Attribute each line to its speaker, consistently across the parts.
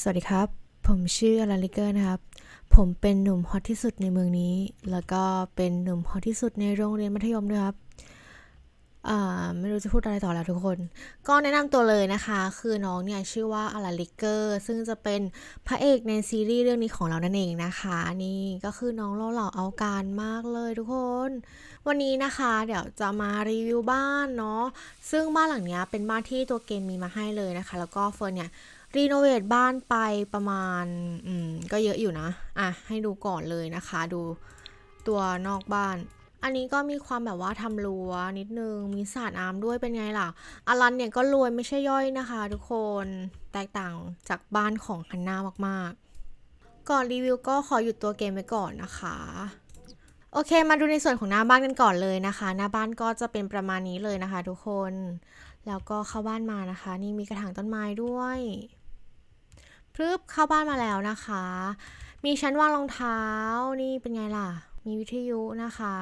Speaker 1: สวัสดีครับ ผมชื่ออลันลิเกอร์นะครับ ผมเป็นหนุ่มฮอตที่สุดในเมืองนี้ แล้วก็เป็นหนุ่มฮอตที่สุดในโรงเรียนมัธยมด้วยครับอ่าไม่รู้จะพูดอะไรต่อแล้วทุกคน ก็แนะนำตัวเลยนะคะ คือน้องเนี่ยชื่อว่าอลันลิเกอร์ ซึ่งจะเป็นพระเอกในซีรีส์เรื่องนี้ของเรานั่นเองนะคะ นี่ก็คือน้องเล่าเหล่าเอาการมากเลยทุกคน วันนี้นะคะเดี๋ยวจะมารีวิวบ้านเนาะ ซึ่งบ้านหลังเนี้ยเป็นบ้านที่ตัวเกมมีมาให้เลยนะคะ แล้วก็เฟิร์นเนี่ย รีโนเวทบ้านไปประมาณอืมก็เยอะอยู่นะ อะ ให้ดูก่อนเลยนะคะ ดูตัวนอกบ้าน อันนี้ก็มีความแบบว่าทำรั้วนิดนึง มีสระน้ำด้วยเป็นไงล่ะอลันเนี่ยก็รวยไม่ใช่ย่อยนะคะทุกคนแตกต่างจากบ้านของฮันน่ามากๆ ก่อนรีวิวก็ขอหยุดตัวเกมไว้ก่อนนะคะโอเค มาดูในส่วนของหน้าบ้านกันก่อนเลยนะคะ หน้าบ้านก็จะเป็นประมาณนี้เลยนะคะ ทุกคน แล้วก็เข้าบ้านมานะคะ นี่มีกระถางต้นไม้ด้วย พรึบเข้าบ้านมาแล้วนะคะ มีชั้นวางรองเท้านี่เป็นไงล่ะ มีวิทยุนะคะ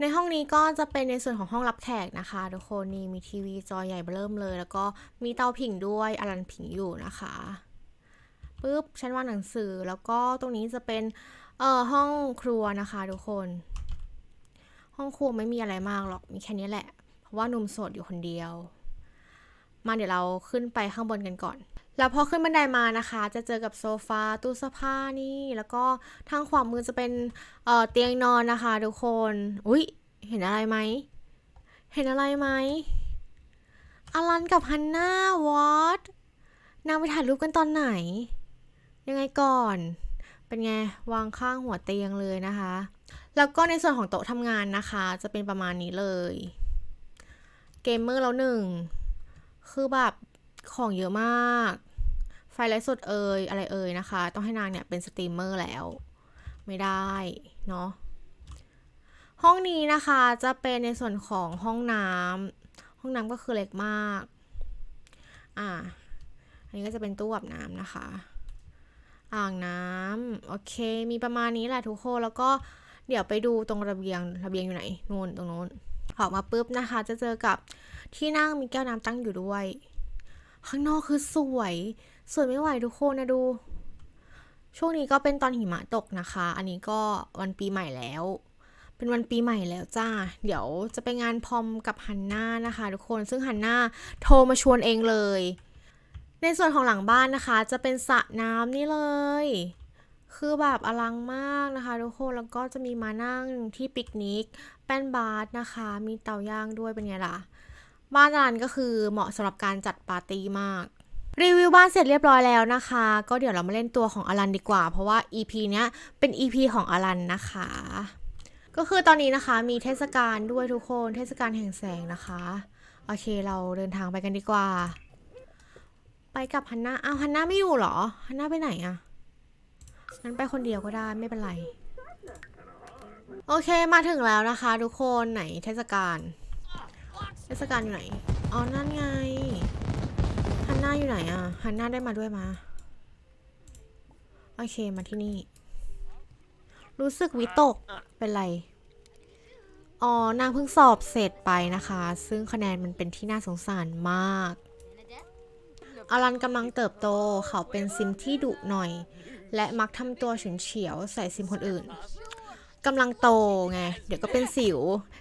Speaker 1: ในห้องนี้ก็จะเป็นในส่วนของห้องรับแขกนะคะทุกคนนี่มีทีวีจอใหญ่เบ้อเริ่มเลย แล้วก็มีเตาผิงด้วยอลันผิงอยู่นะคะปึ๊บชั้นวางหนังสือแล้วก็ตรงนี้จะเป็นเอ่อห้องครัวนะคะทุกคน ห้องครัวไม่มีอะไรมากหรอกมีแค่นี้แหละ เพราะว่าหนุ่มโสดอยู่คนเดียว มาเดี๋ยวเราขึ้นไปข้างบนกันก่อน แล้วพอขึ้นบันไดมานะคะ จะเจอกับโซฟาตู้เสื้อผ้านี่แล้วก็ทางขวามือจะเป็นเอ่อเตียงนอนนะคะทุกคนอุ๊ยเห็นอะไรไหมเห็นอะไรไหมอลันกับฮันน่าวอตนางไปถ่ายรูปกันตอนไหน ยังไงก่อน เป็นไง วางข้างหัวเตียงเลยนะคะ แล้วก็ในส่วนของโต๊ะทำงานนะคะ จะเป็นประมาณนี้เลย เกมเมอร์แล้วหนึ่ง คือแบบของเยอะมาก ไฟไลฟ์สดเอ่ยอะไรเอ่ยนะคะ ต้องให้นางเนี่ยเป็นสตรีมเมอร์แล้ว ไม่ได้เนาะห้องนี้นะคะจะเป็นในส่วนของห้องน้ำห้องน้ำก็คือเล็กมาก อ่า อันนี้ก็จะเป็นตู้อาบน้ำนะคะ อ่างน้ำโอเค มีประมาณนี้แหละทุกคนแล้วก็เดี๋ยวไปดูตรงระเบียงระเบียงอยู่ไหนนู่นตรงนู้นออกมาปุ๊บนะคะ จะเจอกับที่นั่งมีแก้วน้ำตั้งอยู่ด้วย ข้างนอกคือสวย สวยไม่ไหวทุกคนนะดู ช่วงนี้ก็เป็นตอนหิมะตกนะคะ อันนี้ก็วันปีใหม่แล้ว เป็นวันปีใหม่แล้วจ้า เดี๋ยวจะไปงานพอมกับฮันน่านะคะ ทุกคน ซึ่งฮันน่าโทรมาชวนเองเลย ในส่วนของหลังบ้านนะคะ จะเป็นสระน้ำนี่เลย คือแบบอลังมากนะคะ ทุกคน แล้วก็จะมีมานั่งที่ปิกนิก แป้นบาร์นะคะ มีเตาย่างด้วยเป็นไงล่ะ บ้านอลันก็คือเหมาะสำหรับการจัดปาร์ตี้มาก รีวิวบ้านเสร็จเรียบร้อยแล้วนะคะ ก็เดี๋ยวเรามาเล่นตัวของอลันดีกว่า เพราะว่า EP เนี้ยเป็น EP ของอลันนะคะ ก็คือตอนนี้นะคะมีเทศกาลด้วยทุกคน เทศกาลแห่งแสงนะคะ โอเคเราเดินทางไปกันดีกว่า ไปกับฮันน่าอ้าวฮันน่าไม่อยู่เหรอฮันน่าไปไหนอะงั้นไปคนเดียวก็ได้ไม่เป็นไร โอเคมาถึงแล้วนะคะ ทุกคนไหนเทศกาลเทศกาลอยู่ไหน อ๋อนั่นไง นน่าอยู่ไหนอะฮันน่าได้มาด้วยมา โอเคมาที่นี่ รู้สึกวิตก เป็นไร อ๋อ นางเพิ่งสอบเสร็จไปนะคะ ซึ่งคะแนนมันเป็นที่น่าสงสารมากอลันกำลังเติบโต เขาเป็นซิมที่ดุหน่อย และมักทำตัวเฉินเฉียวใส่ซิมคนอื่น กำลังโตไง เดี๋ยวก็เป็นสิว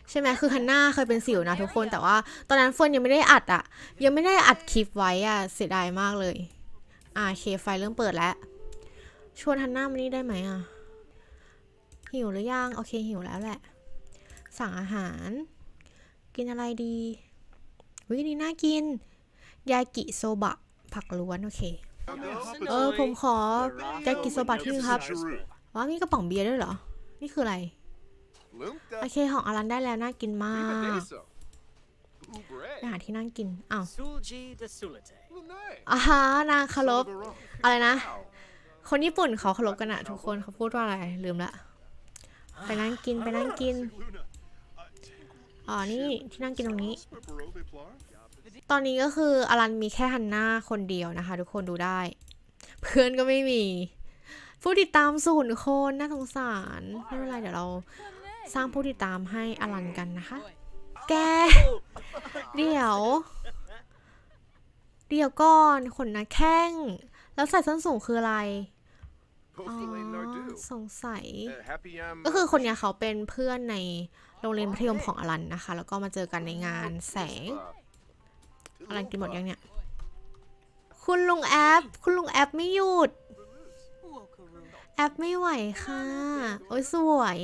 Speaker 1: ใช่ไหมคือฮันน่าเคยเป็นสิวนะทุกคน แต่ว่าตอนนั้นเฟิร์นยังไม่ได้อัดอะยังไม่ได้อัดคลิปไว้อะเสียดายมากเลยอ่าโอเคไฟเริ่มเปิดแล้ว ชวนฮันน่ามานี่ได้ไหมอะหิวหรือยัง โอเคหิวแล้วแหละ สั่งอาหาร กินอะไรดีวินี่น่ากิน ยากิโซบะ ผักล้วน โอเค เออ ผมขอยากิโซบะที่นึงครับว้าวมีกระป๋องเบียร์ด้วยเหรอ นี่คืออะไร โอเคของอลันได้แล้วน่ากินมากไปหาที่นั่งกินอ้าว
Speaker 2: Sulji de Sulite.
Speaker 1: อ่าฮะนางเคารพอะไรนะ คนญี่ปุ่นเขาเคารพกันอะทุกคนเขาพูดว่าอะไรลืมละ ไปนั่งกินไปนั่งกินอ๋อนี่ที่นั่งกินตรงนี้ ตอนนี้ก็คืออลันมีแค่ฮันน่าคนเดียวนะคะ ทุกคนดูได้ เพื่อนก็ไม่มี ผู้ติดตามศูนย์คนน่าสงสาร ไม่เป็นไรเดี๋ยวเราสร้างผู้ติดตามให้อลันกันนะคะ แก เดี๋ยว เดี๋ยวก่อนขนนะแข้ง แล้วใส่ส้นสูงคืออะไรอ๋อสงสัย ก็คือคนเนี้ยเขาเป็นเพื่อนในโรงเรียนมัธยมของอลันนะคะ แล้วก็มาเจอกันในงานแสง อลันกินหมดยังเนี่ย คุณลุงแอป คุณลุงแอปไม่หยุด แอปไม่ไหวค่ะ โอ้ยสวย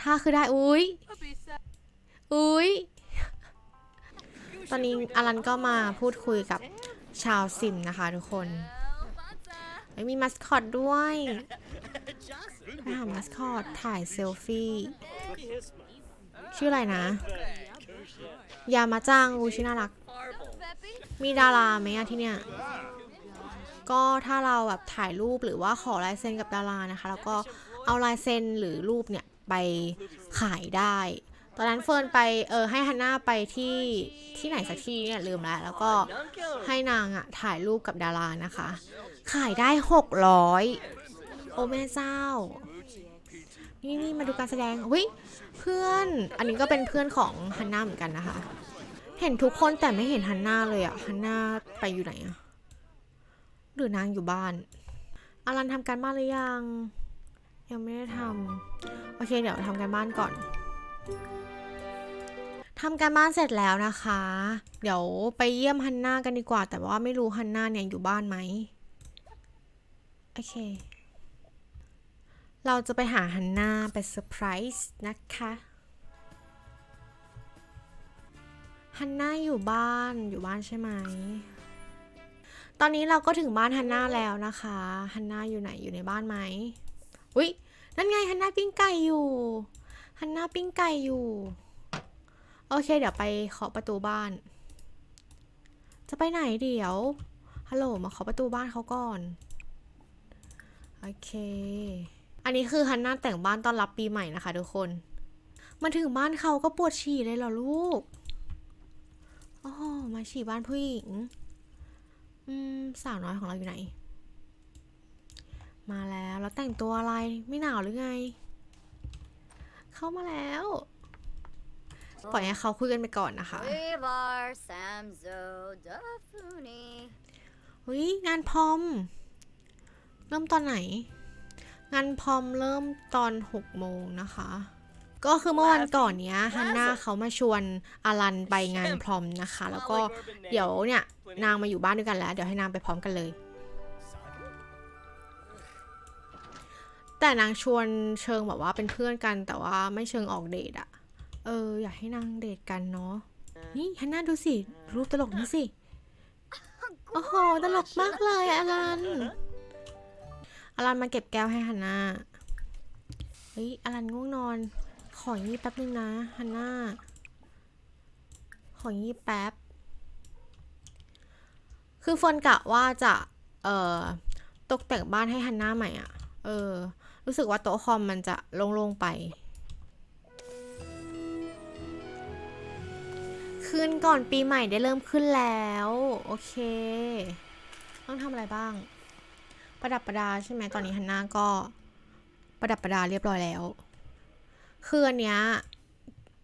Speaker 1: ท่าคือได้ อุ้ยอุ้ยตอนนี้อลันก็มาพูดคุยกับชาวซิมนะคะทุกคนเอ้ยมีมัสคอตด้วยไปหามัสคอตถ่ายเซลฟี่ ชื่ออะไรนะ ยามาจังอูชื่อน่ารัก มีดาราไหมอะที่เนี่ย ก็ถ้าเราแบบถ่ายรูปหรือว่าขอลายเซ็นกับดารานะคะ แล้วก็เอาลายเซ็นหรือรูปเนี่ยไปขายได้ ตอนนั้นเฟิร์นไปเออให้ฮันน่าไปที่ที่ไหนสักที่เนี่ยลืมแล้ว แล้วก็ให้นางอะถ่ายรูปกับดารานะคะ ขายได้หกร้อยโอ้แม่เจ้า นี่นี่มาดูการแสดงวิเพื่อน อันนี้ก็เป็นเพื่อนของฮันน่าเหมือนกันนะคะ เห็นทุกคนแต่ไม่เห็นฮันน่าเลยอะฮันน่าไปอยู่ไหนอะ หรือนางอยู่บ้านอารันทำการบ้านหรือยัง ยังไม่ได้ทำโอเค เดี๋ยวทำการบ้านก่อนทำการบ้านเสร็จแล้วนะคะ เดี๋ยวไปเยี่ยมฮันน่ากันดีกว่า แต่ว่าไม่รู้ฮันน่าเนี่ยอยู่บ้านไหมโอเค เราจะไปหาฮันน่าไปเซอร์ไพรส์นะคะฮันน่าอยู่บ้านอยู่บ้านใช่ไหม ตอนนี้เราก็ถึงบ้านฮันน่าแล้วนะคะฮันน่าอยู่ไหนอยู่ในบ้านไหมอุ๊ยนั่นไงฮันน่าปิ้งไก่อยู่ฮันน่าปิ้งไก่อยู่ โอเค เดี๋ยวไปเคาะประตูบ้าน จะไปไหนเดี๋ยวฮัลโหลมาเคาะประตูบ้านเขาก่อนโอเค อันนี้คือฮันน่าแต่งบ้านต้อนรับปีใหม่นะคะทุกคนมาถึงบ้านเขาก็ปวดฉี่เลยเหรอลูกอ้โหมาฉี่บ้านผู้หญิง อืมสาวน้อยของเราอยู่ไหน มาแล้วแล้วแต่งตัวอะไรไม่หนาวหรือไง เข้ามาแล้ว ปล่อยให้เขาคุยกันไปก่อนนะคะ
Speaker 3: Weaver Samzo Dafuni.
Speaker 1: เฮ้ยงานพรอม เริ่มตอนไหน งานพรอมเริ่มตอน6โมงนะคะก็คือเมื่อวันก่อนเนี้ยฮันน่าเขามาชวนอารันไปงานพรอมนะคะ แล้วก็เดี๋ยวเนี่ย นางมาอยู่บ้านด้วยกันแล้ว เดี๋ยวให้นางไปพร้อมกันเลย แต่นางชวนเชิงแบบว่าเป็นเพื่อนกัน แต่ว่าไม่เชิงออกเดทอะเออ อยากให้นางเดทกันเนาะนี่ฮันน่าดูสิ รูปตลกนี่สิ โอ้โห ตลกมากเลยอลันอลันมาเก็บแก้วให้ฮันน่าเฮ้ยอลันง่วงนอน ขอยี่แป๊บนึงนะฮันน่าขอยี่แป๊บ คือเฟิร์นกะว่าจะเอ่อตกแต่งบ้านให้ฮันน่าใหม่อะ เออ รู้สึกว่าโต๊ะคอมมันจะโล่งๆไปคืนก่อนปีใหม่ได้เริ่มขึ้นแล้ว โอเค ต้องทำอะไรบ้าง ประดับประดาใช่ไหมตอนนี้ฮันน่าก็ประดับประดาเรียบร้อยแล้ว คืออันเนี้ย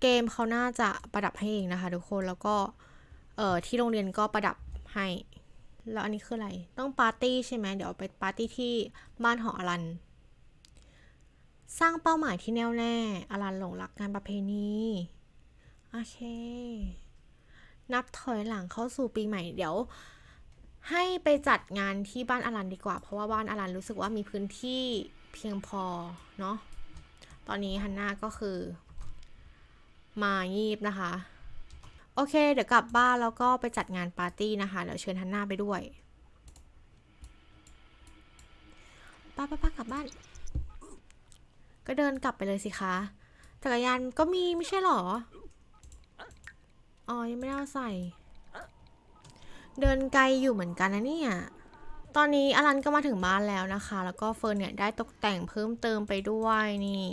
Speaker 1: เกมเขาน่าจะประดับให้เองนะคะทุกคนแล้วก็ เอ่อที่โรงเรียนก็ประดับให้ แล้วอันนี้คืออะไร ต้องปาร์ตี้ใช่ไหม เดี๋ยวไปปาร์ตี้ที่บ้านหออลัน สร้างเป้าหมายที่แน่วแน่อลันหลงรักงานประเพณี โอเค นับถอยหลังเข้าสู่ปีใหม่ เดี๋ยว ให้ไปจัดงานที่บ้านอลันดีกว่า เพราะว่าบ้านอลันรู้สึกว่ามีพื้นที่เพียงพอ เนาะ ตอนนี้ฮันน่าก็คือ มางีบนะคะ โอเค เดี๋ยวกลับบ้านแล้วก็ไปจัดงานปาร์ตี้นะคะ เดี๋ยวเชิญฮันน่าไปด้วยป้าป้าป้ากลับบ้าน ก็เดินกลับไปเลยสิคะ จักรยานก็มีไม่ใช่หรอ อ๋อ ยังไม่ได้เอาใส่ เดินไกลอยู่เหมือนกันนะเนี่ย ตอนนี้อลันก็มาถึงบ้านแล้วนะคะ แล้วก็เฟิร์นเนี่ยได้ตกแต่งเพิ่มเติมไปด้วยนี่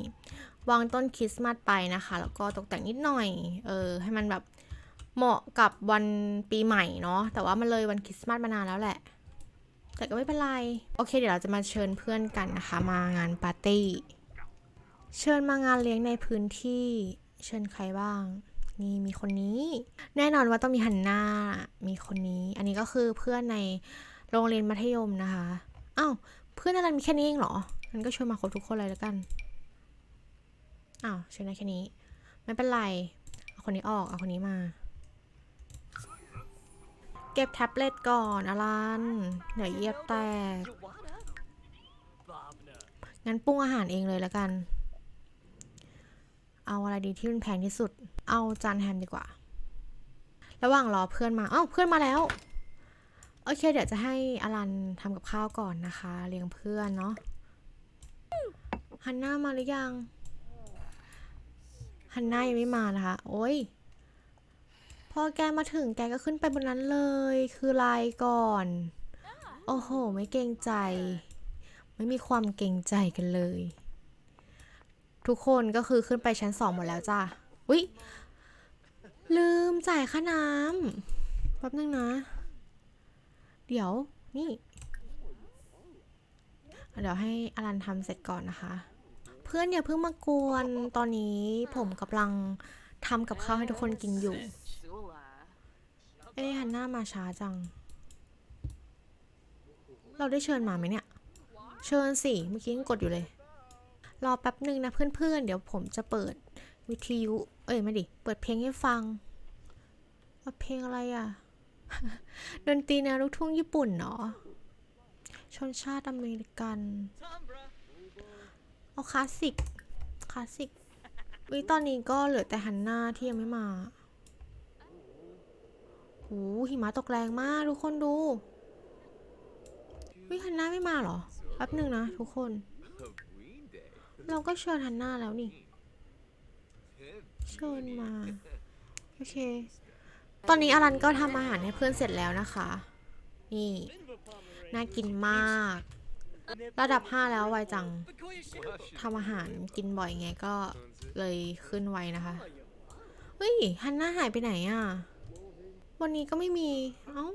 Speaker 1: วางต้นคริสต์มาสไปนะคะ แล้วก็ตกแต่งนิดหน่อย เออ ให้มันแบบ เหมาะกับวันปีใหม่เนาะแต่ว่ามันเลยวันคริสต์มาสมานานแล้วแหละ แต่ก็ไม่เป็นไร โอเค เดี๋ยวเราจะมาเชิญเพื่อนกันนะคะ มางานปาร์ตี้เชิญมางานเลี้ยงในพื้นที่เชิญใครบ้าง นี่มีคนนี้ แน่นอนว่าต้องมีฮันน่ามีคนนี้ อันนี้ก็คือเพื่อนในโรงเรียนมัธยมนะคะอ้าวเพื่อนอะไรมีแค่นี้เองเหรองั้นก็ชวนมาครบทุกคนเลยแล้วกันอ้าวเชวนได้แค่นี้ ไม่เป็นไรเอาคนนี้ออกเอาคนนี้มา เก็บแท็บเล็ตก่อนอลัน เดี๋ยวเยียบแตก งั้นปรุงอาหารเองเลยแล้วกัน เอาอะไรดีที่มันแพงที่สุด เอาจานแฮมดีกว่า ระหว่างรอเพื่อนมา เอ้าเพื่อนมาแล้ว โอเค เดี๋ยวจะให้อลันทำกับข้าวก่อนนะคะ เลี้ยงเพื่อนเนาะ ฮันน่ามาหรือยัง ฮันน่ายังไม่มานะคะ โอ้ย พอแกมาถึงแกก็ขึ้นไปบนนั้นเลย คือไลน์ก่อน โอ้โห ไม่เกรงใจ ไม่มีความเกรงใจกันเลย ทุกคนก็คือขึ้นไปชั้นสองหมดแล้วจ้ะอุ๊ย ลืมจ่ายค่าน้ำแป๊บนึงนะ เดี๋ยวนี่ เดี๋ยวให้อลันทำเสร็จก่อนนะคะ เพื่อนอย่าเพิ่งมากวนตอนนี้ผมกำลังทำกับข้าวให้ทุกคนกินอยู่ เอ๊ะฮันน่ามาช้าจัง เราได้เชิญมาไหมเนี่ย เชิญสิ เมื่อกี้ยังกดอยู่เลย รอแป๊บหนึ่งนะเพื่อนๆ เดี๋ยวผมจะเปิดวิทยุ เอ้ย ไม่ดิ เปิดเพลงให้ฟังว่าเพลงอะไรอะ ดนตรีแนวลูกทุ่งญี่ปุ่นเนาะชนชาติอเมริกัน เอาคลาสสิก คลาสสิกวิตอนนี้ก็เหลือแต่ฮันน่าที่ยังไม่มา หหิมะตกแรงมากทุกคนดูวิฮันน่าไม่มาเหรอแป๊บหนึ่งนะทุกคน เราก็เชิญฮันน่าแล้วนี่ เชิญมา โอเค ตอนนี้อลันก็ทำอาหารให้เพื่อนเสร็จแล้วนะคะ นี่ น่ากินมาก ระดับ 5 แล้วไวจังทำอาหารกินบ่อยไงก็เลยขึ้นไวนะคะ เฮ้ยฮันน่าหายไปไหนอะ วันนี้ก็ไม่มี เอ้า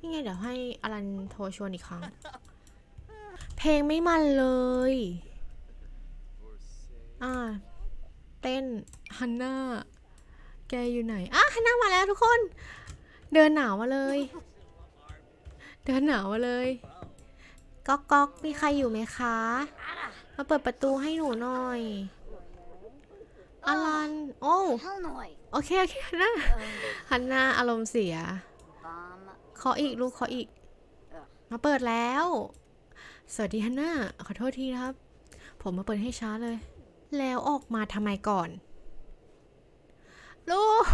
Speaker 1: นี่ไงเดี๋ยวให้อลันโทรชวนอีกครั้ง เพลงไม่มันเลย อ่า เต้นฮันน่า แกอยู่ไหน อะฮันน่ามาแล้วทุกคน เดินหนาวมาเลย เดินหนาวมาเลย ก๊อกก๊อกมีใครอยู่ไหมคะ มาเปิดประตูให้หนูหน่อยอลัน โอ้ โอเคโอเคฮันน่าฮันน่าอารมณ์เสีย
Speaker 3: Um,
Speaker 1: ขออีกลูกขออีก มาเปิดแล้ว สวัสดีฮันน่าขอโทษทีนะครับ ผมมาเปิดให้ช้าเลย แล้วออกมาทำไมก่อน ลูก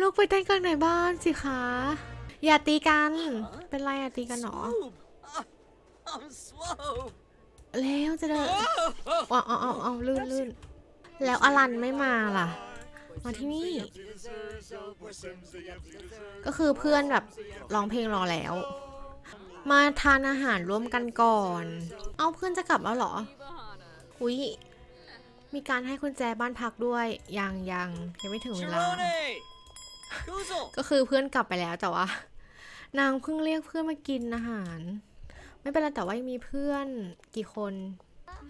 Speaker 1: ลูกไปเต้นกันไหนบ้านสิคะ อย่าตีกัน เป็นไรอย่าตีกันหรอ
Speaker 2: I'm slow.
Speaker 1: แล้วจะเดินเอาเอาเอาเอาลื่นลื่นแล้วอลันไม่มาล่ะ มาที่นี่ ก็คือเพื่อนแบบร้องเพลงรอแล้ว มาทานอาหารร่วมกันก่อน เอาเพื่อนจะกลับแล้วเหรอ อุ้ยมีการให้กุญแจบ้านพักด้วยยังยังยังไม่ถึงเวลา
Speaker 2: Chirone! Kuzel!
Speaker 1: ก็คือเพื่อนกลับไปแล้วแต่ว่า นางเพิ่งเรียกเพื่อนมากินอาหาร ไม่เป็นไรแต่ว่ายังมีเพื่อนกี่คน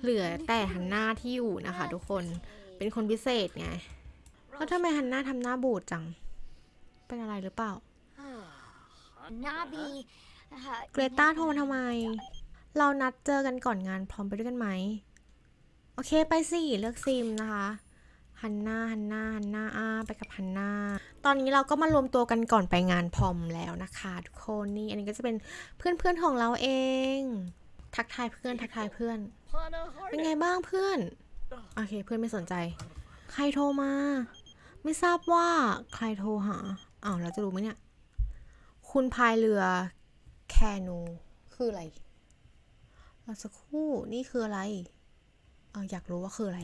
Speaker 1: เหลือแต่ฮันน่าที่อยู่นะคะ ทุกคนเป็นคนพิเศษไง แล้วทำไมฮันน่าทำหน้าบูดจัง เป็นอะไรหรือเปล่า
Speaker 3: Nabi. Uh,
Speaker 1: เกรตาโทรมาทำไม เรานัดเจอกันก่อนงานพร้อมไปด้วยกันไหม โอเคไปสิ เลือกซิมนะคะฮันนาฮันนาฮันนาอาไปกับฮันนาตอนนี้เราก็มารวมตัวกันก่อนไปงานพรอมแล้วนะคะ ทุกคนนี่ อันนี้ก็จะเป็นเพื่อนๆของเราเอง ทักทายเพื่อนทักทายเพื่อน เป็นไงบ้างเพื่อน โอเคเพื่อนไม่สนใจ ใครโทรมา ไม่ทราบว่าใครโทรหาอ้าวเราจะรู้ไหมเนี่ย คุณพายเรือแคนูคืออะไรรอสักครู่นี่คืออะไรเอออยากรู้ว่าคืออะไร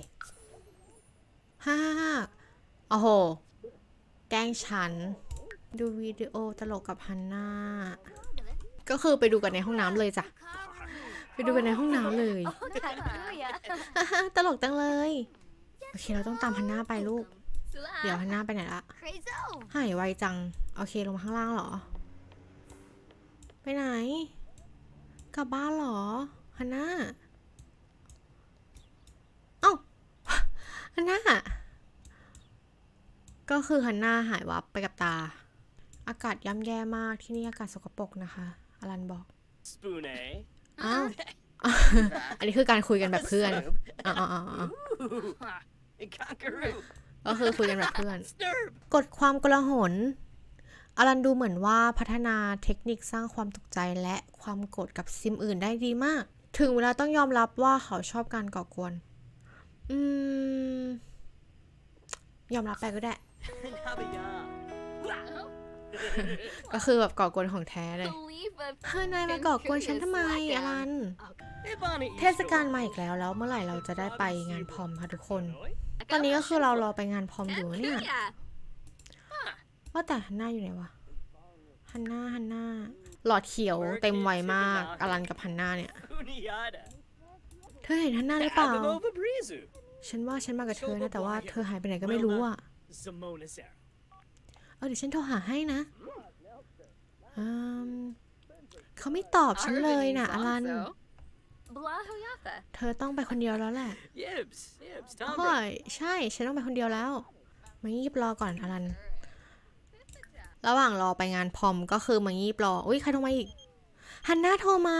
Speaker 1: ฮ่าฮ่าฮ่าโอ้โห แกล้งฉัน ดูวิดีโอตลกกับฮันน่า ก็คือไปดูกันในห้องน้ำเลยจ้ะ ไปดูกันในห้องน้ำเลย
Speaker 3: Hallelujah.
Speaker 1: ตลกจังเลย โอเค เราต้องตามฮันน่าไปลูก เดี๋ยวฮันน่าไปไหนละ
Speaker 3: Crazy.
Speaker 1: หายไวจัง โอเคลงมาข้างล่างเหรอ ไปไหน กลับบ้านเหรอฮันน่าเอ้าฮันน่าก็คือฮันน่าหายวับไปกับตา อากาศย่ำแย่มากที่นี่อากาศสกปรกนะคะอลันบอก
Speaker 2: Spoon, eh?
Speaker 1: อ้าวอันนี้คือการคุยกันแบบเพื่อน
Speaker 2: Snurb.
Speaker 1: อ๋ออ๋ออ๋อ
Speaker 2: Ooh. Conqueroo.
Speaker 1: ก็คือคุยกันแบบเพื่อน
Speaker 2: Snurb.
Speaker 1: กดความกลาหนอลันดูเหมือนว่าพัฒนาเทคนิคสร้างความตกใจและความโกรธกับซิมอื่นได้ดีมาก ถึงเวลาต้องยอมรับว่าเขาชอบการก่อกวน อืม ยอมรับไปก็ได้
Speaker 2: Nabaya.
Speaker 1: ก็คือแบบก่อกวนของแท้เลย
Speaker 3: Believe a
Speaker 1: เฮ้ยนายมาก่อกวนฉันทำไมอลัน
Speaker 2: Ebony.
Speaker 1: เทศกาลมาอีกแล้วแล้วเมื่อไหร่เราจะได้ไปงานพรอมคะทุกคน ตอนนี้ก็คือเรารอไปงานพร้อมอยู่เนี่ย ว่าแต่ฮันน่าอยู่ไหนวะ ฮันน่าฮันน่าหลอดเขียวเต็มวัยมาก อลันกับฮันน่าเนี่ย เธอเห็นฮันน่าหรือเปล่า ฉันว่าฉันมากับเธอนะแต่ว่าเธอหายไปไหนก็ไม่รู้อะ เออเดี๋ยวฉันโทรหาให้นะอืมเขาไม่ตอบฉันเลยนะอลัน เธอต้องไปคนเดียวแล้วแหละ
Speaker 2: Yibs. Yibs.
Speaker 1: โอ้
Speaker 2: Tom.
Speaker 1: ยใช่ ฉันต้องไปคนเดียวแล้วมางีบรอก่อนอลัน ระหว่างรอไปงานพรอมก็คือมางีบรอ อุ้ยใครโทรมาอีก ฮันน่าโทรมา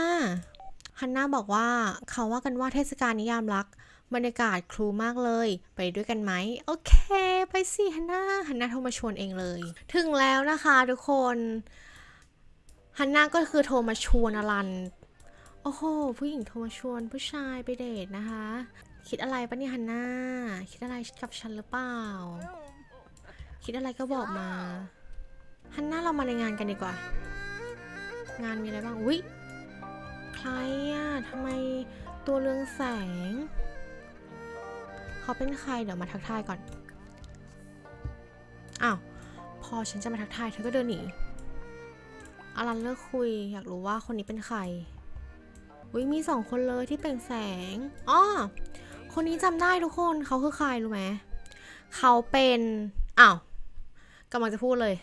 Speaker 1: ฮันน่าบอกว่าเขาว่ากันว่าเทศกาลนิยามรักบรรยากาศครูมากเลย ไปด้วยกันไหม โอเค ไปสิฮันน่าฮันน่าโทรมาชวนเองเลย ถึงแล้วนะคะทุกคนฮันน่าก็คือโทรมาชวนอลัน โอ้โห ผู้หญิงโทรมาชวนผู้ชายไปเดทนะคะ คิดอะไรปะเนี่ยฮันน่าคิดอะไรกับฉันหรือเปล่า คิดอะไรก็บอกมาฮันน่าเรามาในงานกันดีกว่า งานมีอะไรบ้างอุ๊ยใครอะทำไมตัวเรืองแสง เขาเป็นใครเดี๋ยวมาทักทายก่อนอ้าวพอฉันจะมาทักทายเธอก็เดินหนีอารันเลิกคุย อยากรู้ว่าคนนี้เป็นใคร อุ๊ยมีสองคนเลยที่เป็นแสงอ๋อคนนี้จำได้ทุกคนเขาคือใครรู้ไหมเขาเป็นอ้าวกำลังจะพูดเลย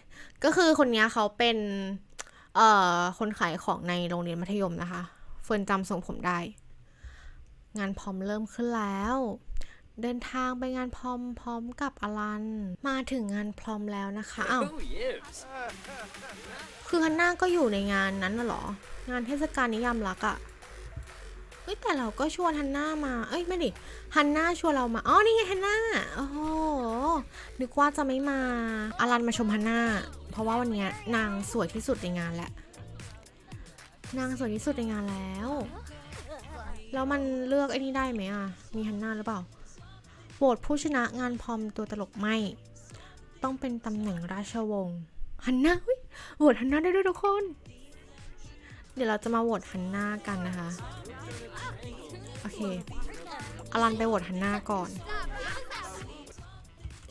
Speaker 1: ก็คือคนนี้เขาเป็นเอ่อคนขายของในโรงเรียนมัธยมนะคะเฟิร์นจำทรงผมได้ งานพร้อมเริ่มขึ้นแล้ว เดินทางไปงานพร้อมพร้อมกับอลัน มาถึงงานพร้อมแล้วนะคะอ้าว
Speaker 2: Oh, Yibs.
Speaker 1: คือฮันน่าก็อยู่ในงานนั้นน่ะเหรอ งานเทศกาลนิยามรักอะ่ะ เฮ้ยแต่เราก็ชวนฮันน่ามา เอ้ยไม่ดิฮันน่าชวนเรามา อ๋อนี่ไงฮันน่า โอ้โห นึกว่าจะไม่มาอารันมาชมฮันน่า เพราะว่าวันนี้นางสวยที่สุดในงานแหละ นางสวยที่สุดในงานแล้ว แล้วมันเลือกไอ้นี่ได้ไหมอะ มีฮันน่าหรือเปล่า โหวตผู้ชนะงานพรอมตัวตลกไม่ ต้องเป็นตำแหน่งราชวงศ์ฮันน่าโหวตฮันน่าได้ด้วยทุกคน เดี๋ยวเราจะมาโหวตฮันน่ากันนะคะ เค อลันไปโหวตฮันน่าก่อน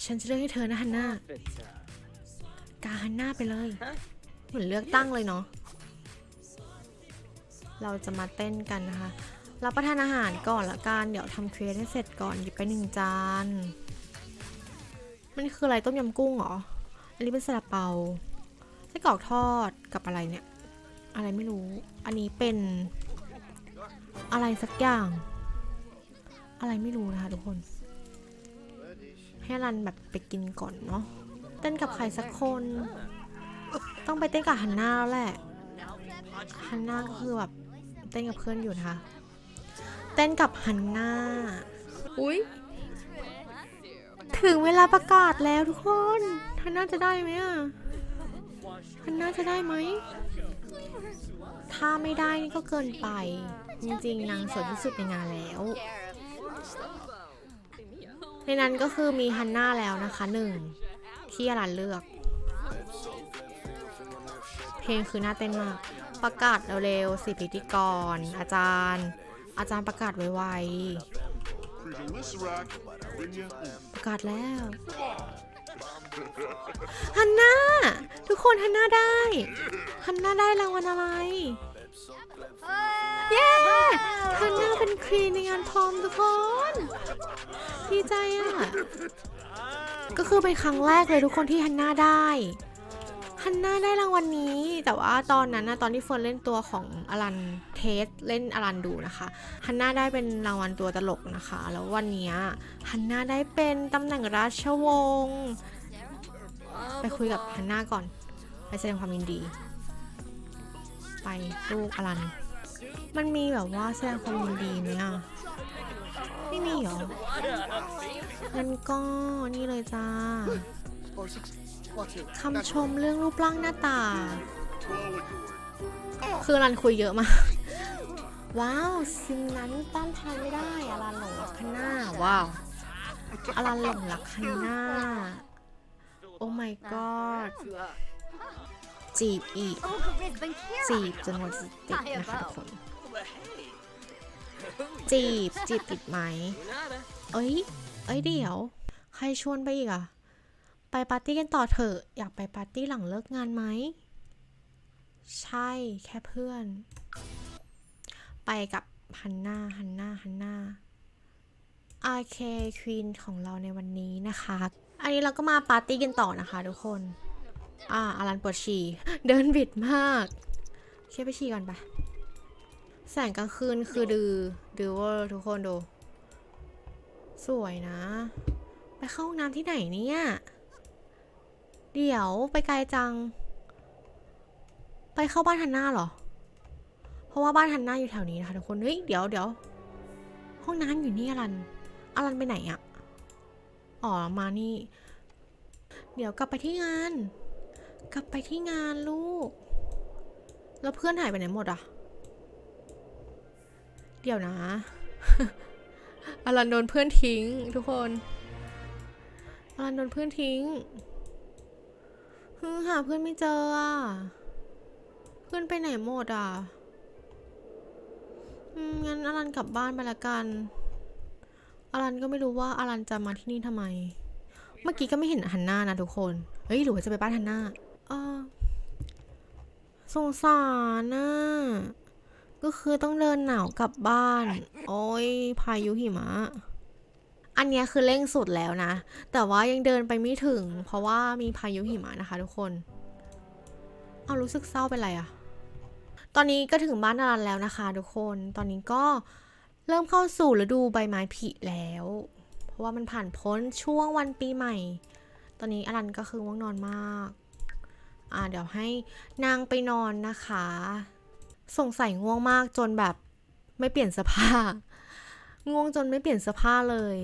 Speaker 1: ฉันจะเลือกให้เธอนะฮันน่ากาฮันน่าไปเลย เหมือนเลือกตั้งเลยเนาะ เราจะมาเต้นกันนะคะ รับประทานอาหารก่อนละกัน เดี๋ยวทำเควสให้เสร็จก่อน หยิบไปหนึ่งจาน มันคืออะไรต้มยำกุ้งเหรอ อันนี้เป็นซาลาเปาไส้กรอกทอดกับอะไรเนี่ย อะไรไม่รู้ อันนี้เป็นอะไรสักอย่าง อะไรไม่รู้นะคะทุกคน ให้รันแบบไปกินก่อนเนาะเต้นกับใครสักคน ต้องไปเต้นกับฮันน่าแล้วแหละฮันน่าก็คือแบบเต้นกับเพื่อนอยู่นะคะเต้นกับฮันน่าอุ้ยถึงเวลาประกาศแล้วทุกคนฮันน่าจะได้ไหมอะฮันน่าจะได้ไหมถ้าไม่ได้นี่ก็เกินไป จริงๆนางสวยที่สุดในงานแล้ว ในนั้นก็คือมีฮันน่าแล้วนะคะหนึ่งที่อารันเลือก เพลงคือน่าเต้นมาก ประกาศเร็วๆสิพิธีกร อาจารย์ อาจารย์ประกาศไวๆประกาศแล้วฮันน่าทุกคนฮันน่าได้ฮันน่าได้รางวัลอะไรเย้ ฮันน่าเป็นควีนในงานพร้อมทุกคนดีใจอะ ก็คือเป็นครั้งแรกเลยทุกคนที่ฮันน่าได้ฮันน่าได้รางวัลนนี้ แต่ว่าตอนนั้นนะตอนที่เฟิร์นเล่นตัวของอลันเทสเล่นอลันดูนะคะฮันน่าได้เป็นรางวัลตัวตลกนะคะ แล้ววันนี้ฮันน่าได้เป็นตำแหน่งราชวงศ์ไปคุยกับฮันน่าก่อน ไปแสดงความยินดี ไปลูกอลัน มันมีแบบว่าแสดงความยินดีไหมอะ ไม่มีหรองั้นก็นี่เลยจ้าคำชมเรื่องรูปร่างหน้าตา คืออลันคุยเยอะมาก ว้าวสิ่งนั้นต้านทานไม่ได้อลันหลงรักคันหน้า ว้าวอลันหลงรักคันหน้า โอ้ my god จีบอีกจีบจนหมดสตินะคะทุกคน จีบจีบติดไหม เอ้ย เอ้ยเดี๋ยว ใครชวนไปอีกอะไปปาร์ตี้กันต่อเถอะ อยากไปปาร์ตี้หลังเลิกงานไหม ใช่แค่เพื่อน ไปกับฮันนาฮันนาฮันนาอาเคควีนของเราในวันนี้นะคะ อันนี้เราก็มาปาร์ตี้กันต่อนะคะทุกคน อ่าอารันปวดฉี่ เดินบิดมากเคไปฉี่ก่อนไป แสงกลางคืนคือดือดือเวอร์ทุกคนดู สวยนะ ไปเข้าห้องน้ำที่ไหนเนี่ย เดี๋ยวไปไกลจัง ไปเข้าบ้านฮันน่าเหรอ เพราะว่าบ้านฮันน่าอยู่แถวนี้นะคะทุกคนเฮ้ยเดี๋ยวเดี๋ยวห้องน้ำอยู่นี่อลันอลันไปไหนอะอ๋อมานี่ เดี๋ยวกลับไปที่งาน กลับไปที่งานลูก แล้วเพื่อนหายไปไหนหมดอะ เดี๋ยวนะอลันโดนเพื่อนทิ้ง ทุกคนอลันโดนเพื่อนทิ้งฮึหาเพื่อนไม่เจออะ เพื่อนไปไหนหมดอะงั้นอลันกลับบ้านไปละกันอลันก็ไม่รู้ว่าอลันจะมาที่นี่ทำไม เมื่อกี้ก็ไม่เห็นฮันน่านะทุกคน เฮ้ยหรือว่าจะไปบ้านฮันน่าเออสงสารน่ะ ก็คือต้องเดินหนาวกลับบ้าน โอ้ยพายุหิมะ อันนี้คือเร่งสุดแล้วนะ แต่ว่ายังเดินไปไม่ถึง เพราะว่ามีพายุหิมะนะคะทุกคน เอารู้สึกเศร้าเป็นไรอะตอนนี้ก็ถึงบ้านอลันแล้วนะคะทุกคน ตอนนี้ก็เริ่มเข้าสู่ฤดูใบไม้ผลิแล้ว เพราะว่ามันผ่านพ้นช่วงวันปีใหม่ ตอนนี้อลันก็คือว่างนอนมาก อ่าเดี๋ยวให้นางไปนอนนะคะ สงสัยง่วงมากจนแบบไม่เปลี่ยนเสื้อผ้า ง่วงจนไม่เปลี่ยนเสื้อผ้าเลย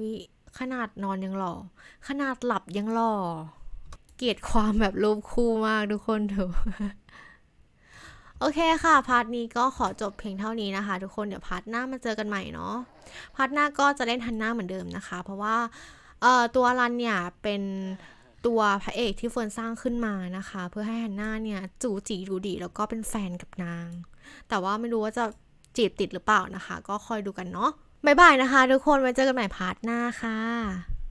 Speaker 1: วิขนาดนอนยังหล่อ ขนาดหลับยังหล่อ เกลียดความแบบรูปคู่มากทุกคนเถอะโอเคค่ะ พาร์ทนี้ก็ขอจบเพียงเท่านี้นะคะ ทุกคนเดี๋ยวพาร์ทหน้ามาเจอกันใหม่เนาะพาร์ทหน้าก็จะเล่นทันน้าเหมือนเดิมนะคะ เพราะว่าเอ่อตัวรันเนี่ยเป็น ตัวพระเอกที่เฟิร์นสร้างขึ้นมานะคะ เพื่อให้ฮันน่าเนี่ยจูจีดูดีแล้วก็เป็นแฟนกับนาง แต่ว่าไม่รู้ว่าจะจีบติดหรือเปล่านะคะ ก็คอยดูกันเนาะบ๊ายบายนะคะ ทุกคนไว้เจอกันใหม่พาร์ทหน้าค่ะ